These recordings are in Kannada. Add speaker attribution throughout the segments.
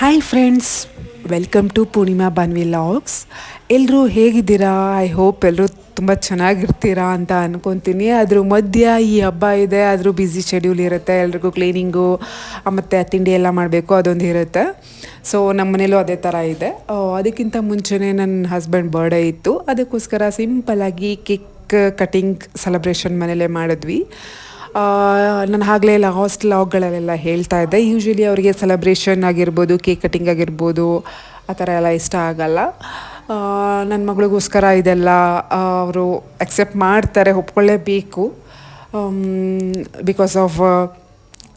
Speaker 1: Hi friends welcome to Purnima Banvi logs ಎಲ್ಲರೂ ಹೇಗಿದ್ದೀರಾ? ಐ ಹೋಪ್ ಎಲ್ಲರೂ ತುಂಬ ಚೆನ್ನಾಗಿರ್ತೀರಾ ಅಂತ ಅಂದ್ಕೊತೀನಿ ಅದ್ರ ಮಧ್ಯ ಈ ಹಬ್ಬ ಇದೆ. ಆದರೂ ಬ್ಯುಸಿ ಶೆಡ್ಯೂಲ್ ಇರುತ್ತೆ. ಎಲ್ರಿಗೂ ಕ್ಲೀನಿಂಗು ಮತ್ತು ತಿಂಡಿ ಎಲ್ಲ ಮಾಡಬೇಕು, ಅದೊಂದು ಇರುತ್ತೆ. ಸೊ ನಮ್ಮ ಮನೇಲೂ ಅದೇ ಥರ ಇದೆ. ಅದಕ್ಕಿಂತ ಮುಂಚೆನೇ ನನ್ನ ಹಸ್ಬೆಂಡ್ ಬರ್ಡೇ ಇತ್ತು. ಅದಕ್ಕೋಸ್ಕರ ಸಿಂಪಲ್ಲಾಗಿ ಕೇಕ್ ಕಟಿಂಗ್ ಸೆಲೆಬ್ರೇಷನ್ ಮನೇಲೇ ಮಾಡಿದ್ವಿ. ನಾನು ಆಗಲೇ ಲಾಸ್ಟ್ ಲಾಗ್ಗಳಲ್ಲೆಲ್ಲ ಹೇಳ್ತಾ ಇದ್ದೆ. ಯೂಶ್ವಲಿ ಅವರಿಗೆ ಸೆಲೆಬ್ರೇಷನ್ ಆಗಿರ್ಬೋದು ಕೇಕ್ ಕಟಿಂಗ್ ಆಗಿರ್ಬೋದು, ಆ ಥರ ಎಲ್ಲ ಇಷ್ಟ ಆಗಲ್ಲ. ನನ್ನ ಮಗಳಿಗೋಸ್ಕರ ಇದೆಲ್ಲ ಅವರು ಅಕ್ಸೆಪ್ಟ್ ಮಾಡ್ತಾರೆ ಒಪ್ಕೊಳ್ಳೇಬೇಕು ಬಿಕಾಸ್ ಆಫ್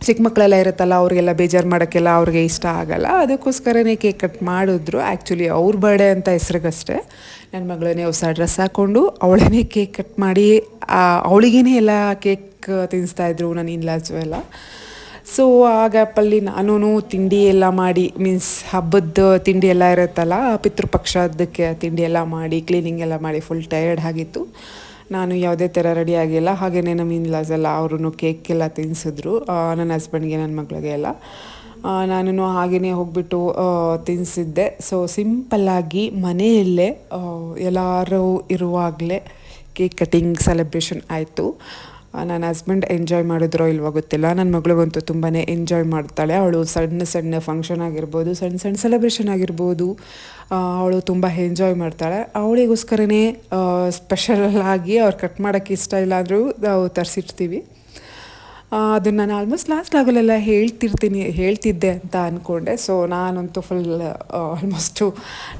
Speaker 1: ಚಿಕ್ಕ ಮಕ್ಕಳೆಲ್ಲ ಇರುತ್ತಲ್ಲ, ಅವರಿಗೆಲ್ಲ ಬೇಜಾರು ಮಾಡೋಕ್ಕೆಲ್ಲ ಅವ್ರಿಗೆ ಇಷ್ಟ ಆಗಲ್ಲ. ಅದಕ್ಕೋಸ್ಕರನೇ ಕೇಕ್ ಕಟ್ ಮಾಡಿದ್ರು. ಆ್ಯಕ್ಚುಲಿ ಅವ್ರ ಬರ್ಡೇ ಅಂತ ಹೆಸ್ರಿಗಷ್ಟೇ. ನನ್ನ ಮಗಳನ್ನೇ ಹೊಸ ಡ್ರೆಸ್ ಹಾಕ್ಕೊಂಡು ಅವಳೇ ಕೇಕ್ ಕಟ್ ಮಾಡಿ ಅವಳಿಗೇನೆ ಎಲ್ಲ ಕೇಕ್ ತಿನ್ನಿಸ್ತಾಯಿದ್ರು ನನ್ನ ಇನ್ಲಾಜು ಎಲ್ಲ. ಸೊ ಆ ಗ್ಯಾಪಲ್ಲಿ ನಾನು ತಿಂಡಿ ಎಲ್ಲ ಮಾಡಿ ಮೀನ್ಸ್ ಹಬ್ಬದ ತಿಂಡಿ ಎಲ್ಲ ಇರುತ್ತಲ್ಲ ಪಿತೃಪಕ್ಷದಕ್ಕೆ ತಿಂಡಿ ಎಲ್ಲ ಮಾಡಿ ಕ್ಲೀನಿಂಗ್ ಎಲ್ಲ ಮಾಡಿ ಫುಲ್ ಟಯರ್ಡ್ ಆಗಿತ್ತು. ನಾನು ಯಾವುದೇ ಥರ ರೆಡಿ ಆಗಿಲ್ಲ. ಹಾಗೆಯೇ ನಮ್ಮ ಇನ್ಲಾಸ್ ಎಲ್ಲ ಅವರು ಕೇಕ್ ಎಲ್ಲ ತಿನ್ನಿಸಿದ್ರು ನನ್ನ ಹಸ್ಬೆಂಡ್ಗೆ ನನ್ನ ಮಗಳಿಗೆ ಎಲ್ಲ. ನಾನು ಹಾಗೆಯೇ ಹೋಗ್ಬಿಟ್ಟು ತಿನ್ನಿಸಿದ್ದೆ ಸೊ ಸಿಂಪಲ್ಲಾಗಿ ಮನೆಯಲ್ಲೇ ಎಲ್ಲರೂ ಇರುವಾಗಲೇ ಕೇಕ್ ಕಟಿಂಗ್ ಸೆಲೆಬ್ರೇಷನ್ ಆಯಿತು. ನನ್ನ ಹಸ್ಬೆಂಡ್ ಎಂಜಾಯ್ ಮಾಡಿದ್ರೋ ಇಲ್ವೋ ಗೊತ್ತಿಲ್ಲ. ನನ್ನ ಮಗಳಿಗಂತೂ ತುಂಬಾ ಎಂಜಾಯ್ ಮಾಡ್ತಾಳೆ. ಅವಳು ಸಣ್ಣ ಸಣ್ಣ ಫಂಕ್ಷನ್ ಆಗಿರ್ಬೋದು, ಸಣ್ಣ ಸಣ್ಣ ಸೆಲೆಬ್ರೇಷನ್ ಆಗಿರ್ಬೋದು ಅವಳು ತುಂಬ ಎಂಜಾಯ್ ಮಾಡ್ತಾಳೆ. ಅವಳಿಗೋಸ್ಕರನೇ ಸ್ಪೆಷಲ್ ಆಗಿ ಅವ್ರು ಕಟ್ ಮಾಡೋಕ್ಕೆ ಇಷ್ಟ ಇಲ್ಲ ಅಂದರೂ ನಾವು ತರಿಸಿರ್ತೀವಿ. ಅದನ್ನು ನಾನು ಆಲ್ಮೋಸ್ಟ್ ಲಾಸ್ಟ್ ಲೆವೆಲೆಲ್ಲ ಹೇಳ್ತಿರ್ತೀನಿ, ಹೇಳ್ತಿದ್ದೆ ಅಂತ ಅಂದ್ಕೊಂಡೆ ಸೊ ನಾನಂತೂ ಫುಲ್ ಆಲ್ಮೋಸ್ಟು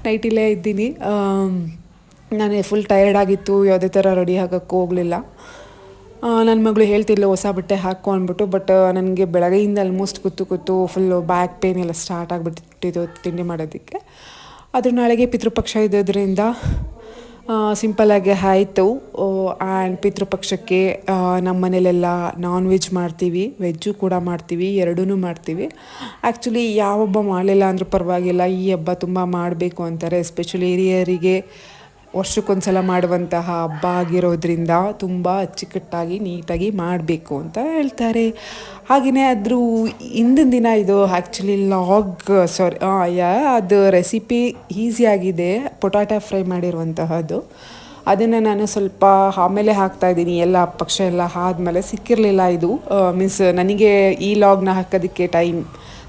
Speaker 1: ನೈಟಿಲೇ ಇದ್ದೀನಿ. ನಾನು ಫುಲ್ ಟಯರ್ಡ್ ಆಗಿತ್ತು. ಯಾವುದೇ ಥರ ರೆಡಿ ಆಗೋಕ್ಕೂ ಹೋಗಲಿಲ್ಲ. ನನ್ನ ಮಗಳು ಹೇಳ್ತಿಲ್ಲ ಹೊಸ ಬಟ್ಟೆ ಹಾಕು ಅಂದ್ಬಿಟ್ಟು ಬಟ್ ನನಗೆ ಬೆಳಗ್ಗೆಯಿಂದ ಆಲ್ಮೋಸ್ಟ್ ಕೂತು ಕೂತು ಫುಲ್ಲು ಬ್ಯಾಕ್ ಪೇನ್ ಎಲ್ಲ ಸ್ಟಾರ್ಟ್ ಆಗಿಬಿಟ್ಟಿದ್ದು ತಿಂಡಿ ಮಾಡೋದಕ್ಕೆ. ಅದ್ರ ನಾಳೆಗೆ ಪಿತೃಪಕ್ಷ ಇದ್ದದ್ರಿಂದ ಸಿಂಪಲ್ಲಾಗಿ ಆಯಿತು. ಆ್ಯಂಡ್ ಪಿತೃಪಕ್ಷಕ್ಕೆ ನಮ್ಮ ಮನೇಲೆಲ್ಲ ನಾನ್ ವೆಜ್ ಮಾಡ್ತೀವಿ ವೆಜ್ಜು ಕೂಡ ಮಾಡ್ತೀವಿ ಎರಡೂ ಮಾಡ್ತೀವಿ. ಆ್ಯಕ್ಚುಲಿ ಯಾವ ಹಬ್ಬ ಮಾಡಲಿಲ್ಲ ಅಂದರೂ ಪರವಾಗಿಲ್ಲ, ಈ ಹಬ್ಬ ತುಂಬ ಮಾಡಬೇಕು ಅಂತಾರೆ ಎಸ್ಪೆಷಲಿ ಹಿರಿಯರಿಗೆ ವರ್ಷಕ್ಕೊಂದ್ಸಲ ಮಾಡುವಂತಹ ಹಬ್ಬ ಆಗಿರೋದ್ರಿಂದ ತುಂಬ ಅಚ್ಚುಕಟ್ಟಾಗಿ ನೀಟಾಗಿ ಮಾಡಬೇಕು ಅಂತ ಹೇಳ್ತಾರೆ. ಹಾಗೆಯೇ ಅದ್ರ ಹಿಂದಿನ ದಿನ ಇದು ಆ್ಯಕ್ಚುಲಿ ಲಾಗ್ ಸಾರಿ ಯಾ, ಅದು ರೆಸಿಪಿ ಈಸಿಯಾಗಿದೆ ಪೊಟ್ಯಾಟೊ ಫ್ರೈ ಮಾಡಿರುವಂತಹದ್ದು. ಅದನ್ನು ನಾನು ಸ್ವಲ್ಪ ಆಮೇಲೆ ಹಾಕ್ತಾ ಇದ್ದೀನಿ. ಎಲ್ಲ ಪಕ್ಷ ಎಲ್ಲ ಆದಮೇಲೆ ಸಿಕ್ಕಿರಲಿಲ್ಲ ಇದು. ಮೀನ್ಸ್ ನನಗೆ ಈ ಲಾಗ್ನ ಹಾಕೋದಕ್ಕೆ ಟೈಮ್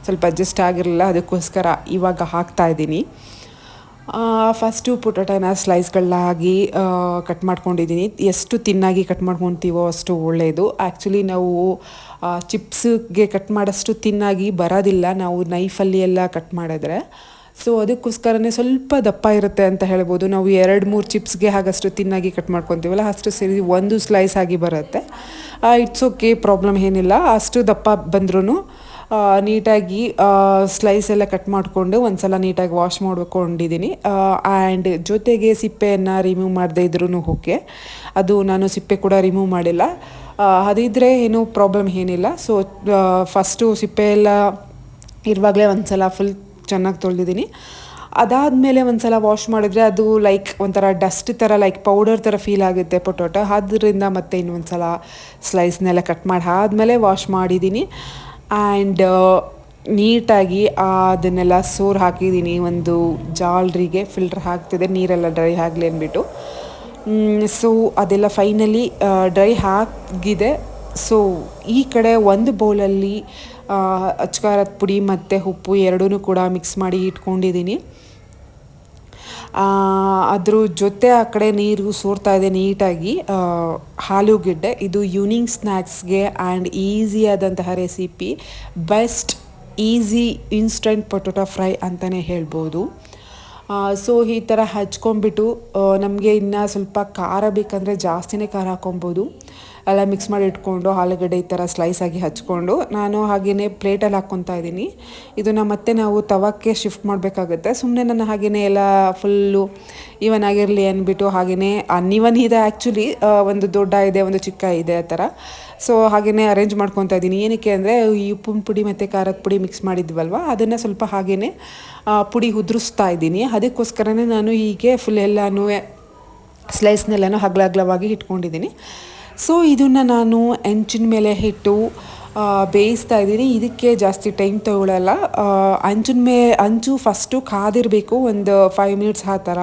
Speaker 1: ಸ್ವಲ್ಪ ಅಡ್ಜಸ್ಟ್ ಆಗಿರಲಿಲ್ಲ. ಅದಕ್ಕೋಸ್ಕರ ಇವಾಗ ಹಾಕ್ತಾ ಇದ್ದೀನಿ. ಫಸ್ಟು ಪೊಟೊಟೊನ ಸ್ಲೈಸ್ಗಳಾಗಿ ಕಟ್ ಮಾಡ್ಕೊಂಡಿದ್ದೀನಿ. ಎಷ್ಟು ತಿನ್ನಾಗಿ ಕಟ್ ಮಾಡ್ಕೊತೀವೋ ಅಷ್ಟು ಒಳ್ಳೆಯದು ಆ್ಯಕ್ಚುಲಿ ನಾವು ಚಿಪ್ಸ್ಗೆ ಕಟ್ ಮಾಡೋಷ್ಟು ತಿನ್ನಾಗಿ ಬರೋದಿಲ್ಲ. ನಾವು ನೈಫಲ್ಲಿ ಎಲ್ಲ ಕಟ್ ಮಾಡಿದ್ರೆ. ಸೊ ಅದಕ್ಕೋಸ್ಕರನೇ ಸ್ವಲ್ಪ ದಪ್ಪ ಇರುತ್ತೆ ಅಂತ ಹೇಳ್ಬೋದು. ನಾವು ಎರಡು, ಮೂರು ಚಿಪ್ಸ್ಗೆ ಹಾಗಷ್ಟು ತಿನ್ನಾಗಿ ಕಟ್ ಮಾಡ್ಕೊತೀವಲ್ಲ, ಅಷ್ಟು ಸೇರಿ ಒಂದು ಸ್ಲೈಸ್ ಆಗಿ ಬರುತ್ತೆ. ಇಟ್ಸ್ ಓಕೆ ಪ್ರಾಬ್ಲಮ್ ಏನಿಲ್ಲ. ಅಷ್ಟು ದಪ್ಪ ಬಂದ್ರೂ ನೀಟಾಗಿ ಸ್ಲೈಸ್ ಎಲ್ಲ ಕಟ್ ಮಾಡಿಕೊಂಡು ಒಂದ್ಸಲ ನೀಟಾಗಿ ವಾಶ್ ಮಾಡ್ಕೊಂಡಿದ್ದೀನಿ ಆ್ಯಂಡ್ ಜೊತೆಗೆ ಸಿಪ್ಪೆಯನ್ನು ರಿಮೂವ್ ಮಾಡದೇ ಇದ್ರೂ ಓಕೆ ಅದು ನಾನು ಸಿಪ್ಪೆ ಕೂಡ ರಿಮೂವ್ ಮಾಡಿಲ್ಲ. ಅದಿದ್ದರೆ ಏನೂ ಪ್ರಾಬ್ಲಮ್ ಏನಿಲ್ಲ. ಸೊ ಫಸ್ಟು ಸಿಪ್ಪೆ ಎಲ್ಲ ಇರುವಾಗಲೇ ಒಂದ್ಸಲ ಫುಲ್ ಚೆನ್ನಾಗಿ ತೊಳೆದಿದ್ದೀನಿ. ಅದಾದಮೇಲೆ ಒಂದ್ಸಲ ವಾಶ್ ಮಾಡಿದ್ರೆ ಅದು ಲೈಕ್ ಒಂಥರ ಡಸ್ಟ್ ಥರ ಲೈಕ್ ಪೌಡರ್ ಥರ ಫೀಲ್ ಆಗುತ್ತೆ ಪೊಟೊಟೊ. ಆದ್ದರಿಂದ ಮತ್ತೆ ಇನ್ನೊಂದು ಸಲ ಸ್ಲೈಸ್ನೆಲ್ಲ ಕಟ್ ಮಾಡಿ, ಆದಮೇಲೆ ವಾಶ್ ಮಾಡಿದ್ದೀನಿ. ಆ್ಯಂಡ್ ನೀಟಾಗಿ ಅದನ್ನೆಲ್ಲ ಸೋರ್ ಹಾಕಿದ್ದೀನಿ. ಒಂದು ಜಾಲ್ರಿಗೆ ಫಿಲ್ಟರ್ ಹಾಕ್ತಿದೆ. ನೀರೆಲ್ಲ ಡ್ರೈ ಆಗಲಿ ಅಂದ್ಬಿಟ್ಟು. ಸೊ ಅದೆಲ್ಲ ಫೈನಲಿ ಡ್ರೈ ಹಾಕಿದೆ ಸೊ ಈ ಕಡೆ ಒಂದು ಬೌಲಲ್ಲಿ ಅಚ್ಕಾರದ ಪುಡಿ ಮತ್ತು ಉಪ್ಪು ಎರಡೂ ಕೂಡ ಮಿಕ್ಸ್ ಮಾಡಿ ಇಟ್ಕೊಂಡಿದ್ದೀನಿ. ಅದ್ರ ಜೊತೆ ಆ ಕಡೆ ನೀರು ಸೋರ್ತಾ ಇದೆ ನೀಟಾಗಿ. ಆಲೂಗೆಡ್ಡೆ ಇದು ಈವ್ನಿಂಗ್ ಸ್ನ್ಯಾಕ್ಸ್ಗೆ and ಈಸಿಯಾದಂತಹ recipe best easy instant potato fry ಅಂತಲೇ ಹೇಳ್ಬೋದು. ಸೊ ಈ ಥರ ಹಚ್ಕೊಂಡ್ಬಿಟ್ಟು ನಮಗೆ ಇನ್ನು ಸ್ವಲ್ಪ ಖಾರ ಬೇಕಂದರೆ ಜಾಸ್ತಿನೇ ಖಾರ ಹಾಕೊಬೋದು. ಎಲ್ಲ ಮಿಕ್ಸ್ ಮಾಡಿ ಇಟ್ಕೊಂಡು ಆಲೂಗಡ್ಡೆ ಈ ಥರ ಸ್ಲೈಸ್ ಆಗಿ ಹಚ್ಕೊಂಡು, ನಾನು ಹಾಗೆಯೇ ಪ್ಲೇಟಲ್ಲಿ ಹಾಕ್ಕೊತಾ ಇದ್ದೀನಿ. ಇದನ್ನು ಮತ್ತೆ ನಾವು ತವಕ್ಕೆ ಶಿಫ್ಟ್ ಮಾಡಬೇಕಾಗುತ್ತೆ. ಸುಮ್ಮನೆ ನಾನು ಹಾಗೆಯೇ ಎಲ್ಲ ಫುಲ್ಲು ಈವನ್ ಆಗಿರಲಿ ಅಂದ್ಬಿಟ್ಟು ಹಾಗೆಯೇ ಅನ್ಇವನ್ ಇದೆ ಆ್ಯಕ್ಚುಲಿ ಒಂದು ದೊಡ್ಡ ಇದೆ, ಒಂದು ಚಿಕ್ಕ ಇದೆ ಆ ಥರ ಸೊ ಹಾಗೆಯೇ ಅರೇಂಜ್ ಮಾಡ್ಕೊತಾ ಇದ್ದೀನಿ. ಏನಕ್ಕೆ ಅಂದರೆ ಈ ಉಪ್ಪಿನ ಪುಡಿ ಮತ್ತು ಖಾರದ ಪುಡಿ ಮಿಕ್ಸ್ ಮಾಡಿದ್ವಲ್ವ? ಅದನ್ನು ಸ್ವಲ್ಪ ಹಾಗೆಯೇ ಪುಡಿ ಉದುರಿಸ್ತಾ ಇದ್ದೀನಿ. ಅದಕ್ಕೋಸ್ಕರನೇ ನಾನು ಹೀಗೆ ಫುಲ್ ಎಲ್ಲನೂ ಸ್ಲೈಸ್ನೆಲ್ಲನೂ ಹಗ್ಲಾಗ್ಲವಾಗಿ ಇಟ್ಕೊಂಡಿದ್ದೀನಿ. ಸೊ ಇದನ್ನು ನಾನು ಹೆಂಚಿನ ಮೇಲೆ ಇಟ್ಟು ಬೇಯಿಸ್ತಾ ಇದ್ದೀನಿ. ಇದಕ್ಕೆ ಜಾಸ್ತಿ ಟೈಮ್ ತಗೊಳ್ಳಲ್ಲ ಅಂಚಿನ ಮೇ ಅಂಚು ಫಸ್ಟು ಕಾದಿರಬೇಕು. ಒಂದು ಫೈವ್ ಮಿನಿಟ್ಸ್ ಆ ಥರ.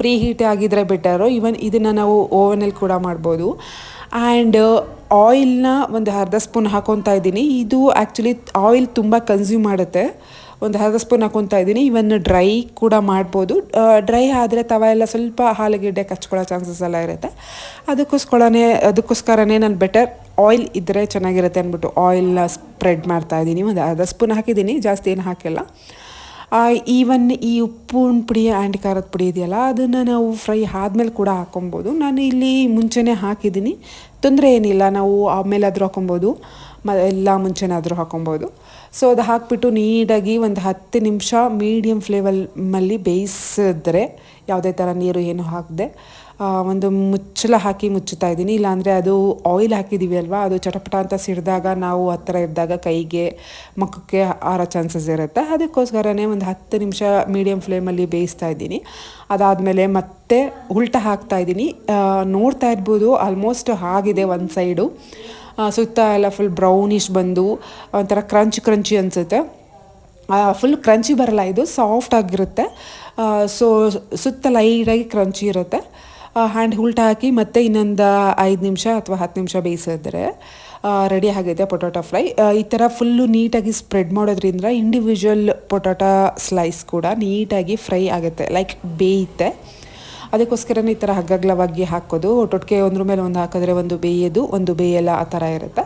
Speaker 1: ಪ್ರೀ ಹೀಟ್ ಆಗಿದ್ರೆ ಬೆಟರು ಈವನ್ ಇದನ್ನು ನಾವು ಓವನಲ್ಲಿ ಕೂಡ ಮಾಡ್ಬೋದು. ಆ್ಯಂಡ್ ಆಯಿಲ್ನ ಒಂದು ಅರ್ಧ ಸ್ಪೂನ್ ಹಾಕೊತಾ ಇದ್ದೀನಿ. ಇದು ಆ್ಯಕ್ಚುಲಿ ಆಯಿಲ್ ತುಂಬ ಕನ್ಸ್ಯೂಮ್ ಮಾಡುತ್ತೆ. ಒಂದು ಅರ್ಧ ಸ್ಪೂನ್ ಹಾಕೊತಾ ಇದ್ದೀನಿ. ಇವನ್ ಡ್ರೈ ಕೂಡ ಮಾಡ್ಬೋದು. ಡ್ರೈ ಆದರೆ ತವ ಎಲ್ಲ ಸ್ವಲ್ಪ ಹಾಲುಗೆಡ್ಡೆ ಕಚ್ಕೊಳ್ಳೋ ಚಾನ್ಸಸ್ ಎಲ್ಲ ಇರುತ್ತೆ. ಅದಕ್ಕೋಸ್ಕರನೇ ಅದಕ್ಕೋಸ್ಕರನೇ ನಾನು ಬೆಟರ್ ಆಯಿಲ್ ಇದ್ದರೆ ಚೆನ್ನಾಗಿರುತ್ತೆ ಅಂದ್ಬಿಟ್ಟು ಆಯಿಲ್ನ ಸ್ಪ್ರೆಡ್ ಮಾಡ್ತಾ ಇದ್ದೀನಿ. ಒಂದು ಅರ್ಧ ಸ್ಪೂನ್ ಹಾಕಿದ್ದೀನಿ. ಜಾಸ್ತಿ ಏನು ಹಾಕಿಲ್ಲ. ಈವನ್ ಈ ಉಪ್ಪು ಪುಡಿ ಆ್ಯಂಡ್ ಖಾರದ ಪುಡಿ ಇದೆಯಲ್ಲ, ಅದನ್ನು ನಾವು ಫ್ರೈ ಆದಮೇಲೆ ಕೂಡ ಹಾಕೊಬೋದು. ನಾನು ಇಲ್ಲಿ ಮುಂಚೆನೇ ಹಾಕಿದ್ದೀನಿ. ತೊಂದರೆ ಏನಿಲ್ಲ, ನಾವು ಆಮೇಲೆ ಆದರೂ ಹಾಕೊಬೋದು. ಮ, ಎಲ್ಲ ಮುಂಚೆನಾದರೂ ಹಾಕೊಬೋದು. ಸೊ ಅದು ಹಾಕಿಬಿಟ್ಟು ನೀಟಾಗಿ ಒಂದು ಹತ್ತು ನಿಮಿಷ ಮೀಡಿಯಮ್ ಫ್ಲೇವಲ್ಮಲ್ಲಿ ಬೇಯಿಸಿದ್ರೆ, ಯಾವುದೇ ಥರ ನೀರು ಏನು ಹಾಕದೆ ಒಂದು ಮುಚ್ಚಳ ಹಾಕಿ ಮುಚ್ಚುತ್ತಾ ಇದ್ದೀನಿ. ಇಲ್ಲಾಂದರೆ ಅದು ಆಯಿಲ್ ಹಾಕಿದ್ದೀವಿ ಅಲ್ವಾ? ಅದು ಚಟಪಟ ಅಂತ ಸಿಡಿದಾಗ ನಾವು ಹತ್ತಿರ ಇದ್ದಾಗ ಕೈಗೆ ಮುಖಕ್ಕೆ ಆರೋ ಚಾನ್ಸಸ್ ಇರುತ್ತೆ. ಅದಕ್ಕೋಸ್ಕರನೇ ಒಂದು ಹತ್ತು ನಿಮಿಷ ಮೀಡಿಯಮ್ ಫ್ಲೇಮಲ್ಲಿ ಬೇಯಿಸ್ತಾ ಇದ್ದೀನಿ. ಅದಾದಮೇಲೆ ಮತ್ತೆ ಉಲ್ಟ ಹಾಕ್ತಾ ಇದ್ದೀನಿ. ನೋಡ್ತಾ ಇರ್ಬೋದು ಆಲ್ಮೋಸ್ಟ್ ಆಗಿದೆ ಒಂದು ಸೈಡು ಸುತ್ತ ಎಲ್ಲ ಫುಲ್ ಬ್ರೌನಿಷ್ ಬಂದು ಒಂಥರ ಕ್ರಂಚ್ ಕ್ರಂಚಿ ಅನಿಸುತ್ತೆ. ಫುಲ್ ಕ್ರಂಚಿ ಬರಲ್ಲ, ಇದು ಸಾಫ್ಟ್ ಆಗಿರುತ್ತೆ. ಸೊ ಸುತ್ತ ಲೈಟಾಗಿ ಕ್ರಂಚಿ ಇರುತ್ತೆ. ಹ್ಯಾಂಡ್ ಉಲ್ಟ ಹಾಕಿ ಮತ್ತೆ ಇನ್ನೊಂದು ಐದು ನಿಮಿಷ ಅಥವಾ ಹತ್ತು ನಿಮಿಷ ಬೇಯಿಸಿದ್ರೆ ರೆಡಿ ಆಗಿದೆ ಪೊಟೊಟೊ ಫ್ರೈ. ಈ ಥರ ಫುಲ್ಲು ನೀಟಾಗಿ ಸ್ಪ್ರೆಡ್ ಮಾಡೋದ್ರಿಂದ ಇಂಡಿವಿಜುವಲ್ ಪೊಟೊಟೊ ಸ್ಲೈಸ್ ಕೂಡ ನೀಟಾಗಿ ಫ್ರೈ ಆಗುತ್ತೆ ಲೈಕ್ ಬೇಯುತ್ತೆ. ಅದಕ್ಕೋಸ್ಕರನೇ ಈ ಥರ ಹಗ್ಗಗ್ಲವಾಗಿ ಹಾಕೋದು. ಒಟ್ಟೊಟ್ಟಿಗೆ ಒಂದ್ರ ಮೇಲೆ ಒಂದು ಹಾಕಿದ್ರೆ ಒಂದು ಬೇಯೋದು, ಒಂದು ಬೇಯಲ್ಲ ಆ ಥರ ಇರುತ್ತೆ.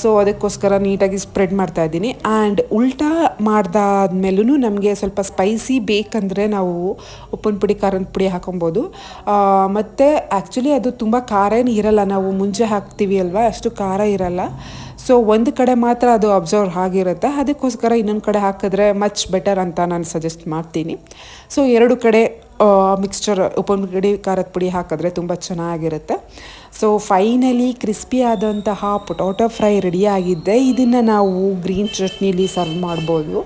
Speaker 1: ಸೊ ಅದಕ್ಕೋಸ್ಕರ ನೀಟಾಗಿ ಸ್ಪ್ರೆಡ್ ಮಾಡ್ತಾ ಇದ್ದೀನಿ. ಆ್ಯಂಡ್ ಉಲ್ಟಾ ಮಾಡ್ದಾದ್ಮೇಲೂ ನಮಗೆ ಸ್ವಲ್ಪ ಸ್ಪೈಸಿ ಬೇಕಂದರೆ ನಾವು ಉಪ್ಪಿನ ಪುಡಿ, ಖಾರದ ಪುಡಿ ಹಾಕೊಬೋದು. ಮತ್ತು ಆ್ಯಕ್ಚುಲಿ ಅದು ತುಂಬ ಖಾರ ಏನು ಇರಲ್ಲ, ನಾವು ಮುಂಚೆ ಹಾಕ್ತೀವಿ ಅಲ್ವಾ, ಅಷ್ಟು ಖಾರ ಇರಲ್ಲ. ಸೊ ಒಂದು ಕಡೆ ಮಾತ್ರ ಅದು ಅಬ್ಸರ್ವ್ ಆಗಿರುತ್ತೆ. ಅದಕ್ಕೋಸ್ಕರ ಇನ್ನೊಂದು ಕಡೆ ಹಾಕಿದ್ರೆ ಮಚ್ ಬೆಟರ್ ಅಂತ ನಾನು ಸಜೆಸ್ಟ್ ಮಾಡ್ತೀನಿ. ಸೊ ಎರಡು ಕಡೆ ಮಿಕ್ಸ್ಚರ್ ಉಪ್ಪಿನ ಗಡಿ ಖಾರದ ಪುಡಿ ಹಾಕಿದ್ರೆ ತುಂಬ ಚೆನ್ನಾಗಿರುತ್ತೆ. ಸೊ ಫೈನಲಿ ಕ್ರಿಸ್ಪಿ ಆದಂತಹ ಪೊಟೊಟೊ ಫ್ರೈ ರೆಡಿಯಾಗಿದ್ದೆ ಇದನ್ನು ನಾವು ಗ್ರೀನ್ ಚಟ್ನಿಲಿ ಸರ್ವ್ ಮಾಡ್ಬೋದು.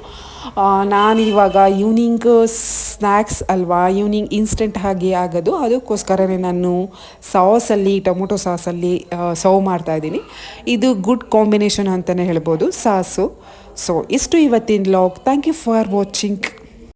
Speaker 1: ನಾನು ಇವಾಗ ಈವ್ನಿಂಗ್ ಸ್ನ್ಯಾಕ್ಸ್ ಅಲ್ವಾ ಈವ್ನಿಂಗ್ ಇನ್ಸ್ಟೆಂಟ್ ಆಗಿ ಆಗೋದು. ಅದಕ್ಕೋಸ್ಕರನೇ ನಾನು ಸಾಸಲ್ಲಿ ಟೊಮೊಟೊ ಸಾಸಲ್ಲಿ ಸರ್ವ್ ಮಾಡ್ತಾ ಇದ್ದೀನಿ. ಇದು ಗುಡ್ ಕಾಂಬಿನೇಷನ್ ಅಂತಲೇ ಹೇಳ್ಬೋದು, ಸಾಸು. ಸೊ ಇಷ್ಟು ಇವತ್ತಿನ log thank you for watching